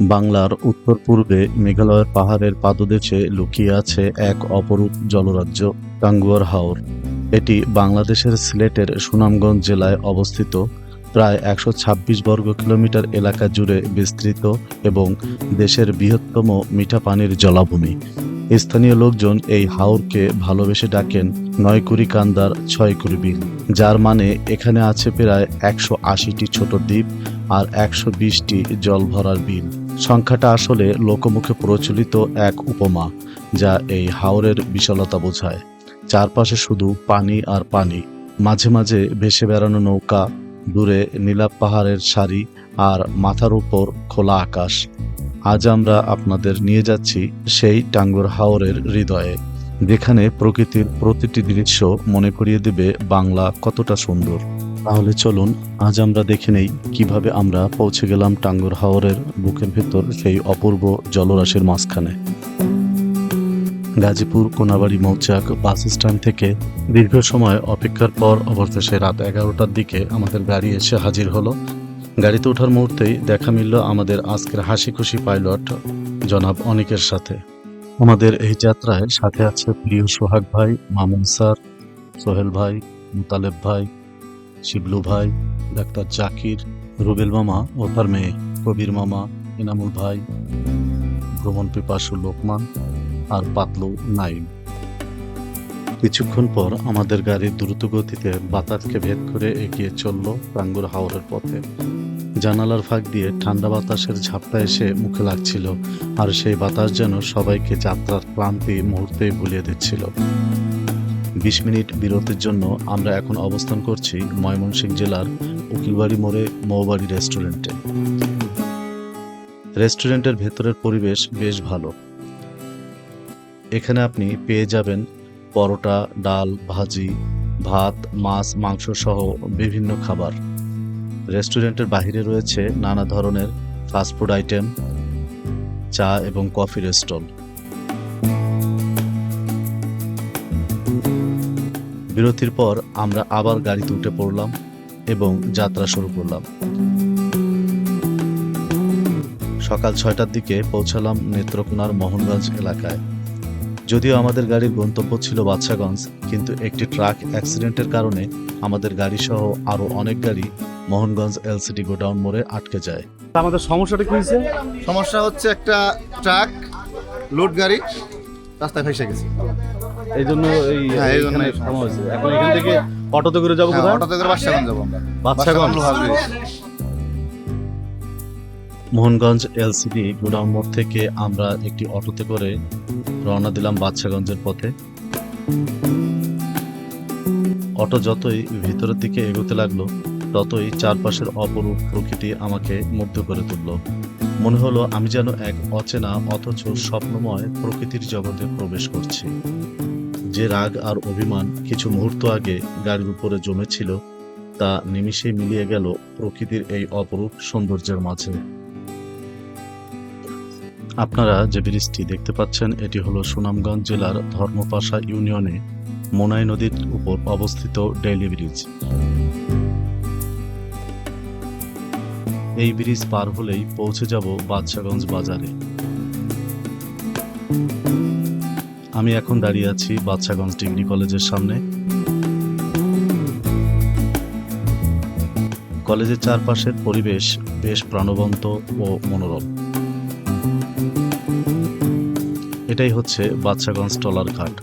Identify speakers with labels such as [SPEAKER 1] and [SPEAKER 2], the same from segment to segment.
[SPEAKER 1] বাংলার উত্তর পূর্বে মেঘালয়ের পাহাড়ের পাদদেশে লুকিয়ে আছে এক অপরূপ জলরাজ্য টাঙ্গুয়ার হাওর। এটি বাংলাদেশের সিলেটের সুনামগঞ্জ জেলায় অবস্থিত। প্রায় একশো ছাব্বিশ বর্গ কিলোমিটার এলাকা জুড়ে বিস্তৃত এবং দেশের বৃহত্তম মিঠা পানির জলাভূমি। স্থানীয় লোকজন এই হাওরকে ভালোবেসে ডাকেন নয় কুড়ি কান্দার ছয় কুড়ি বিল, যার মানে এখানে আছে প্রায় একশো আশিটি ছোট দ্বীপ আর একশো বিশটি জল ভরার বিল। সংখ্যাটা আসলে লোকমুখে প্রচলিত এক উপমা, যা এই হাওরের বিশালতা বোঝায়। চারপাশে শুধু পানি আর পানি, মাঝে মাঝে ভেসে বেড়ানো নৌকা, দূরে নীলাপ পাহাড়ের সারি আর মাথার উপর খোলা আকাশ। আজ আমরা আপনাদের নিয়ে যাচ্ছি সেই টাঙ্গুর হাওরের হৃদয়ে, যেখানে প্রকৃতির প্রতিটি দৃশ্য মনে করিয়ে দেবে বাংলা কতটা সুন্দর। তাহলে চলুন, আজ আমরা দেখে নেই কীভাবে আমরা পৌঁছে গেলাম টাঙ্গুর হাওরের বুকের ভেতর সেই অপূর্ব জলরাশির মাঝখানে। গাজীপুর কোনাবাড়ি মৌচাক বাস স্ট্যান্ড থেকে দীর্ঘ সময় অপেক্ষার পর অবশেষে রাত এগারোটার দিকে আমাদের গাড়ি এসে হাজির হলো। গাড়িতে ওঠার মুহূর্তেই দেখা মিলল আমাদের আজকের হাসি খুশি পাইলট, জনাব অনিকের সাথে। আমাদের এই যাত্রায় সাথে আছে প্রিয় সোহাগ ভাই, মামুন স্যার, সোহেল ভাই, মুতালেব ভাই শিবলু ভাই, ডাক্তার জাকির, রুবেল মামা ও তার মেয়ে কবির মামা ইনামুল ভাই, ভ্রমণ পিপাসু লোকমান আর পাতলু নাইম। কিছুক্ষণ পর আমাদের গাড়ি দ্রুত গতিতে বাতাসকে ভেদ করে এগিয়ে চলল টাঙ্গুর হাওরের পথে। জানালার ফাঁক দিয়ে ঠান্ডা বাতাসের ঝাপটা এসে মুখে লাগছিল, আর সেই বাতাস যেন সবাইকে যাত্রার ক্লান্তি মুহূর্তেই ভুলিয়ে দিচ্ছিল। বিশ মিনিট বিরতির জন্য আমরা এখন অবস্থান করছি ময়মনসিংহ জেলার উকিলবাড়ি মোড়ে মৌবাড়ি রেস্টুরেন্টে। রেস্টুরেন্টের ভেতরের পরিবেশ বেশ ভালো। এখানে আপনি পেয়ে যাবেন পরোটা, ডাল, ভাজি, ভাত, মাছ, মাংস সহ বিভিন্ন খাবার। রেস্টুরেন্টের বাইরে রয়েছে নানা ধরনের ফাস্টফুড আইটেম, চা এবং কফির স্টল বিরতির পর আমরা আবার গাড়িতে উঠে পড়লাম এবং যাত্রা শুরু করলাম। সকাল ছয়টার দিকে পৌঁছালাম নেত্রকোনার মোহনগঞ্জ এলাকায়। যদিও আমাদের গাড়ির গন্তব্য ছিল বাদশাগঞ্জ কিন্তু একটি ট্রাক অ্যাক্সিডেন্টের কারণে আমাদের গাড়ি সহ আরও অনেক গাড়ি মোহনগঞ্জ এলসিডি গোডাউন মোড়ে আটকে যায়।
[SPEAKER 2] আমাদের সমস্যাটা কি হয়েছে?
[SPEAKER 3] সমস্যা হচ্ছে একটা ট্রাক লোড গাড়ি রাস্তায় ফেসে গেছে।
[SPEAKER 2] এই জন্য এই
[SPEAKER 3] হ্যাঁ, জন্য
[SPEAKER 2] এখানে
[SPEAKER 3] এই
[SPEAKER 2] হয়েছে এখন এখান থেকে অটোতে করে যাব
[SPEAKER 3] হ্যাঁ
[SPEAKER 2] কোথায়?
[SPEAKER 3] অটোতে করে বাদশাগঞ্জ যাব আমরা।
[SPEAKER 2] বাদশাগঞ্জ
[SPEAKER 1] মোহনগঞ্জ এলসিডি গোডাউন মোড় থেকে আমরা একটি অটোতে করে রওনা দিলাম বাদশাগঞ্জের পথে। অটো যতই ভিতরের দিকে এগোতে লাগল ততই চারপাশের অপরূপ প্রকৃতি আমাকে মুগ্ধ করে তুলল। মনে হলো আমি যেন এক অচেনা অথচ স্বপ্নময় প্রকৃতির জগতে প্রবেশ করছি। যে রাগ আর অভিমান কিছু মুহূর্ত আগে গাড়ির উপরে জমেছিল, তা নিমিষেই মিলিয়ে গেল প্রকৃতির এই অপরূপ সৌন্দর্যের মাঝে। আপনারা যে ব্রিজটি দেখতে পাচ্ছেন, এটি হলো সুনামগঞ্জ জেলার ধর্মপাশা ইউনিয়নে মোনাই নদীর উপর অবস্থিত ডেইলি ব্রিজ। এই ব্রিজ পার হলেই পৌঁছে যাব বাদশাগঞ্জ বাজারে। আমি এখন দাঁড়িয়ে আছি বাদশাগঞ্জ ডিগ্রি কলেজের সামনে। কলেজের চারপাশের পরিবেশ বেশ প্রাণবন্ত ও মনোরম। এটাই হচ্ছে বাদশাগঞ্জ টলার ঘাট।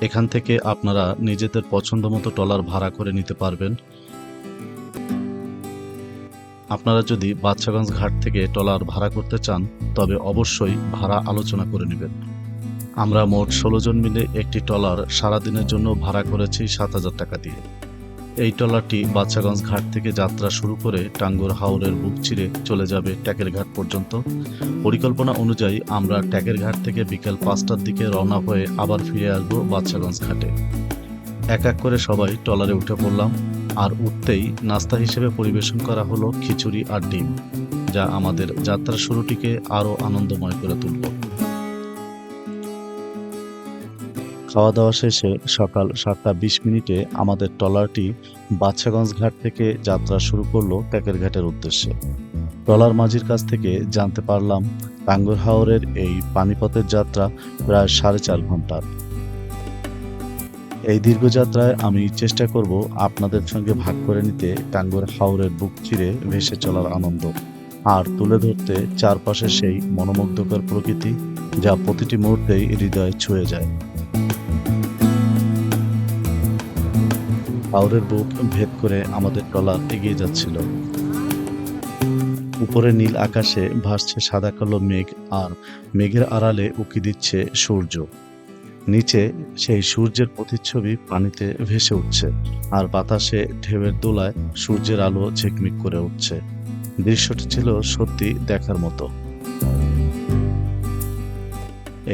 [SPEAKER 1] এখান থেকে আপনারা নিজেদের পছন্দ মতো টলার ভাড়া করে নিতে পারবেন। আপনারা যদি বাদশাগঞ্জ ঘাট থেকে টলার ভাড়া করতে চান, তবে অবশ্যই ভাড়া আলোচনা করে নেবেন। আমরা মোট ষোলো জন মিলে একটি টলার সারাদিনের জন্য ভাড়া করেছি সাত হাজার টাকা দিয়ে। এই ট্রলারটি বাচ্চাগঞ্জ ঘাট থেকে যাত্রা শুরু করে টাঙ্গুর হাওরের বুক চিরে চলে যাবে ট্যাকের ঘাট পর্যন্ত। পরিকল্পনা অনুযায়ী আমরা ট্যাকের ঘাট থেকে বিকেল পাঁচটার দিকে রওনা হয়ে আবার ফিরে আসব বাচ্চাগঞ্জ ঘাটে। এক এক করে সবাই ট্রলারে উঠে পড়লাম, আর উঠতেই নাস্তা হিসেবে পরিবেশন করা হলো খিচুড়ি আর ডিম, যা আমাদের যাত্রার শুরুটিকে আরও আনন্দময় করে তুলব খাওয়া দাওয়া শেষে সকাল সাতটা বিশ মিনিটে আমাদের ট্রলারটি বাদশাগঞ্জ ঘাট থেকে যাত্রা শুরু করল ট্যাকের ঘাটের উদ্দেশ্যে। ট্রলার মাঝির কাছ থেকে জানতে পারলাম টাঙ্গুর হাওরের এই পানিপথের যাত্রা প্রায় সাড়ে চার ঘণ্টার। এই দীর্ঘ যাত্রায় আমি চেষ্টা করব আপনাদের সঙ্গে ভাগ করে নিতে টাঙ্গুর হাওরের বুক চিরে ভেসে চলার আনন্দ আর তুলে ধরতে চারপাশে সেই মনোমুগ্ধকর প্রকৃতি যা প্রতিটি মুহূর্তেই হৃদয়ে ছুঁয়ে যায়। হাওরের বুক ভেদ করে আমাদের ট্রলার এগিয়ে যাচ্ছিল। উপরে নীল আকাশে ভাসছে সাদা কালো মেঘ আর মেঘের আড়ালে উকি দিচ্ছে সূর্য। নিচে সেই সূর্যের প্রতিচ্ছবি পানিতে ভেসে উঠছে আর বাতাসে ঢেউয়ের দোলায় সূর্যের আলো ঝিকমিক করে উঠছে। দৃশ্যটি ছিল সত্যি দেখার মতো।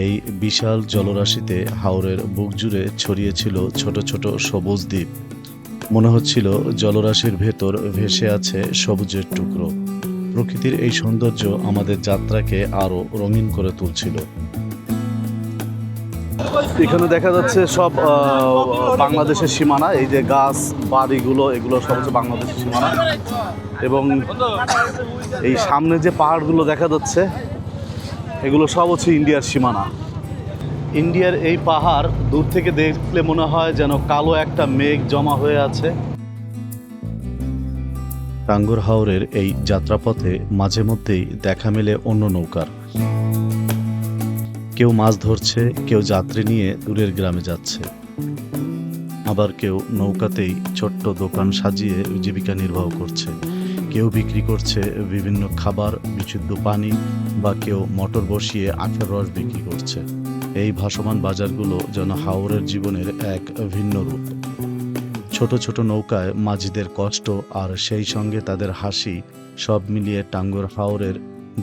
[SPEAKER 1] এই বিশাল জলরাশিতে হাওরের বুক জুড়ে ছড়িয়েছিল ছোট ছোট সবুজ দ্বীপ। মনে হচ্ছিল জলরাশির ভেতর ভেসে আছে সবুজের টুকরো। প্রকৃতির এই সৌন্দর্য আমাদের যাত্রাকে আরও রঙিন করে তুলছিল।
[SPEAKER 2] এখানে দেখা যাচ্ছে সব বাংলাদেশের সীমানা, এই যে গাছ, বাড়িগুলো, এগুলো সব হচ্ছে বাংলাদেশের সীমানা। এবং এই সামনে যে পাহাড়গুলো দেখা যাচ্ছে, এগুলো সব হচ্ছে ইন্ডিয়ার সীমানা। ইন্ডিয়ার এই পাহাড় দূর থেকে দেখলে মনে হয় যেন কালো একটা মেঘ জমা হয়ে আছে।
[SPEAKER 1] টাঙ্গুর হাওরের এই যাত্রাপথে মাঝে মধ্যেই দেখা মেলে অন্য নৌকার। কেউ মাছ ধরছে, কেউ যাত্রী নিয়ে দূরের গ্রামে যাচ্ছে। আবার কেউ নৌকাতেই ছোট্ট দোকান সাজিয়ে জীবিকা নির্বাহ করছে। কেউ বিক্রি করছে বিভিন্ন খাবার, বিশুদ্ধ পানি বা কেউ মোটর বসিয়ে আখের রস বিক্রি করছে। এই ভাসমান বাজারগুলো যেন হাওরের জীবনের এক ভিন্ন রূপ। ছোট ছোট নৌকায় মাঝিদের কষ্ট আর সেই সঙ্গে তাদের হাসি সব মিলিয়ে টাঙ্গুর হাওরের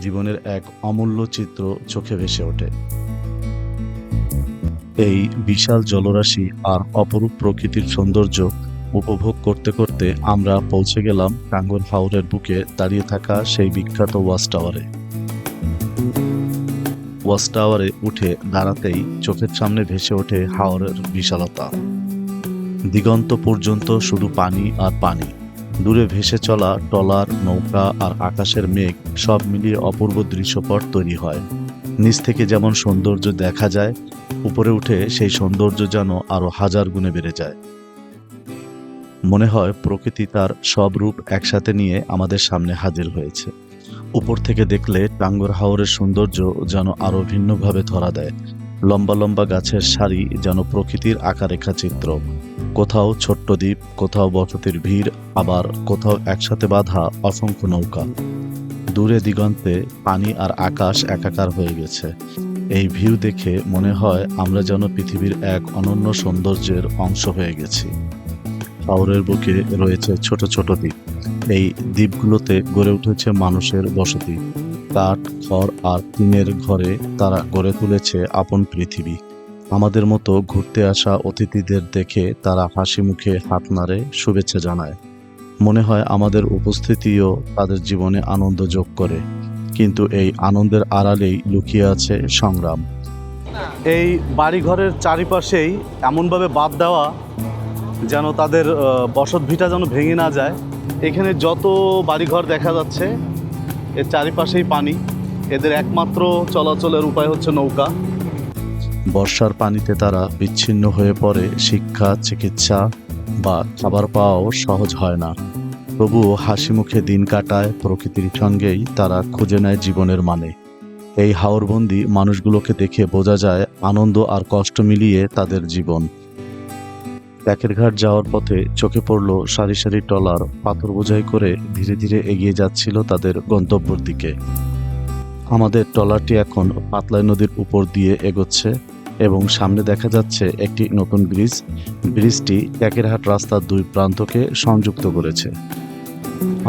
[SPEAKER 1] জীবনের এক অমূল্য চিত্র চোখে ভেসে ওঠে। এই বিশাল জলরাশি আর অপরূপ প্রকৃতির সৌন্দর্য উপভোগ করতে করতে আমরা পৌঁছে গেলাম টাঙ্গুর হাওরের বুকে দাঁড়িয়ে থাকা সেই বিখ্যাত ওয়াচ টাওয়ারে। ওয়াচ টাওয়ারে উঠে দাঁড়াতেই চোখের সামনে ভেসে ওঠে হাওরের বিশালতা। দিগন্ত পর্যন্ত শুধু পানি আর পানি। দূরে ভেসে চলা টলার, নৌকা আর আকাশের মেঘ সব মিলিয়ে অপূর্ব দৃশ্যপট তৈরি হয়। নিচ থেকে যেমন সৌন্দর্য দেখা যায়, উপরে উঠে সেই সৌন্দর্য যেন আরও হাজার গুণে বেড়ে যায়। মনে হয় প্রকৃতি তার সব রূপ একসাথে নিয়ে আমাদের সামনে হাজির হয়েছে। উপর থেকে দেখলে টাঙ্গর হাওরের সৌন্দর্য যেন আরও ভিন্নভাবে ধরা দেয়। লম্বা লম্বা গাছের সারি যেন প্রকৃতির আঁকারেখা চিত্র। কোথাও ছোট্ট দ্বীপ, কোথাও বসতির ভিড়, আবার কোথাও একসাথে বাঁধা অসংখ্য নৌকা। দূরে দিগন্তে পানি আর আকাশ একাকার হয়ে গেছে। এই ভিউ দেখে মনে হয় আমরা যেন পৃথিবীর এক অনন্য সৌন্দর্যের অংশ হয়ে গেছি। শহরের বুকে রয়েছে ছোট ছোট দ্বীপ। এই দ্বীপগুলোতে গড়ে উঠেছে মানুষের বসতি। কাঠ, খড় আর টিনের ঘরে তারা গড়ে তুলেছে আপন পৃথিবী। আমাদের মতো ঘুরতে আসা অতিথিদের দেখে তারা হাসি মুখে হাত নাড়ে, শুভেচ্ছা জানায়। মনে হয় আমাদের উপস্থিতিও তাদের জীবনে আনন্দ যোগ করে। কিন্তু এই আনন্দের আড়ালেই লুকিয়ে আছে সংগ্রাম।
[SPEAKER 2] এই বাড়িঘরের চারিপাশেই এমনভাবে বাদ দেওয়া যেন তাদের বসত ভিটা যেন ভেঙে না যায়। এখানে যত বাড়িঘর দেখা যাচ্ছে, এর চারিপাশেই পানি। এদের একমাত্র চলাচলের উপায় হচ্ছে নৌকা।
[SPEAKER 1] বর্ষার পানিতে তারা বিচ্ছিন্ন হয়ে পড়ে। শিক্ষা, চিকিৎসা বা খাবার পাওয়াও সহজ হয় না। তবুও হাসি মুখে দিন কাটায়, প্রকৃতির সঙ্গেই তারা খুঁজে নেয় জীবনের মানে। এই হাওরবন্দি মানুষগুলোকে দেখে বোঝা যায় আনন্দ আর কষ্ট মিলিয়ে তাদের জীবন। প্যাকের ঘাট যাওয়ার পথে চোখে পড়ল সারি সারি টলার, পাথর বোঝাই করে ধীরে ধীরে এগিয়ে যাচ্ছিল তাদের গন্তব্যের দিকে। আমাদের ট্রলারটি এখন পাতলাই নদীর উপর দিয়ে এগোচ্ছে এবং সামনে দেখা যাচ্ছে একটি নতুন ব্রিজ। ব্রিজটি ট্যাকেরহাট রাস্তার দুই প্রান্তকে সংযুক্ত করেছে।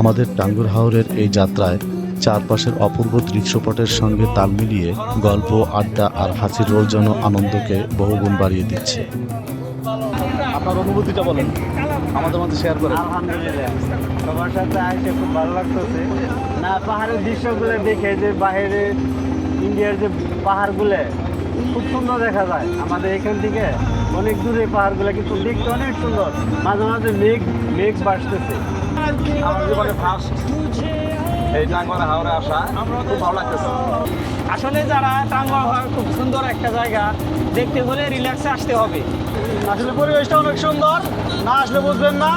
[SPEAKER 1] আমাদের টাঙ্গুর হাওরের এই যাত্রায় চারপাশের অপূর্ব দৃশ্যপটের সঙ্গে তাল মিলিয়ে গল্প, আড্ডা আর হাসির রোল যেন আনন্দকে বহুগুণ বাড়িয়ে দিচ্ছে।
[SPEAKER 2] আপনার অনুভূতিটা বলেন। আমাদের মধ্যে শেয়ার করেন।
[SPEAKER 4] আলহামদুলিল্লাহ। সবার সাথে আসে খুব ভালো লাগতেছে। না, পাহাড়ের দৃশ্যগুলো দেখে যে বাইরে ইন্ডিয়ার যে পাহাড়গুলো, খুব সুন্দর দেখা যায়। আমাদের এখান থেকে অনেক দূরে পাহাড়গুলো কিন্তু দেখতে অনেক সুন্দর। মাঝে মাঝে মেঘ মেঘ জীবনে ফার্স্ট
[SPEAKER 5] এই টাঙ্গর হাওড়ে আসা খুব ভালো লাগতেছে।
[SPEAKER 6] আসলে যারা হাওড়া খুব সুন্দর একটা জায়গা দেখতে হলে রিল্যাক্সে আসতে হবে।
[SPEAKER 4] আসলে পরিবেশটা অনেক সুন্দর না আসলে বুঝবেন না।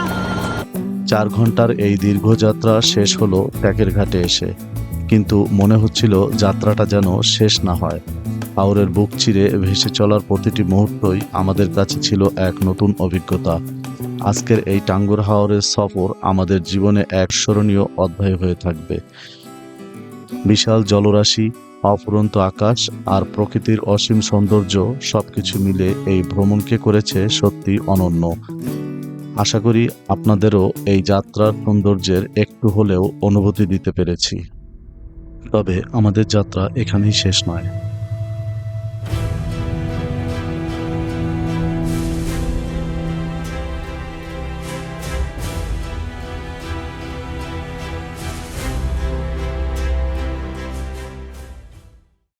[SPEAKER 1] চার ঘণ্টার এই দীর্ঘ যাত্রা শেষ হলো ট্যাকের ঘাটে এসে। কিন্তু মনে হচ্ছিল যাত্রাটা যেন শেষ না হয়। হাওরের বুক চিরে ভেসে চলার প্রতিটি মুহূর্তই আমাদের কাছে ছিল এক নতুন অভিজ্ঞতা। আজকের এই টাঙ্গুর হাওরের সফর আমাদের জীবনে এক স্মরণীয় অধ্যায় হয়ে থাকবে। বিশাল জলরাশি, অফুরন্ত আকাশ আর প্রকৃতির অসীম সৌন্দর্য সবকিছু মিলে এই ভ্রমণকে করেছে সত্যি অনন্য। আশা করি আপনাদেরও এই যাত্রার সৌন্দর্যের একটু হলেও অনুভূতি দিতে পেরেছি। তবে আমাদের যাত্রা এখানেই শেষ নয়।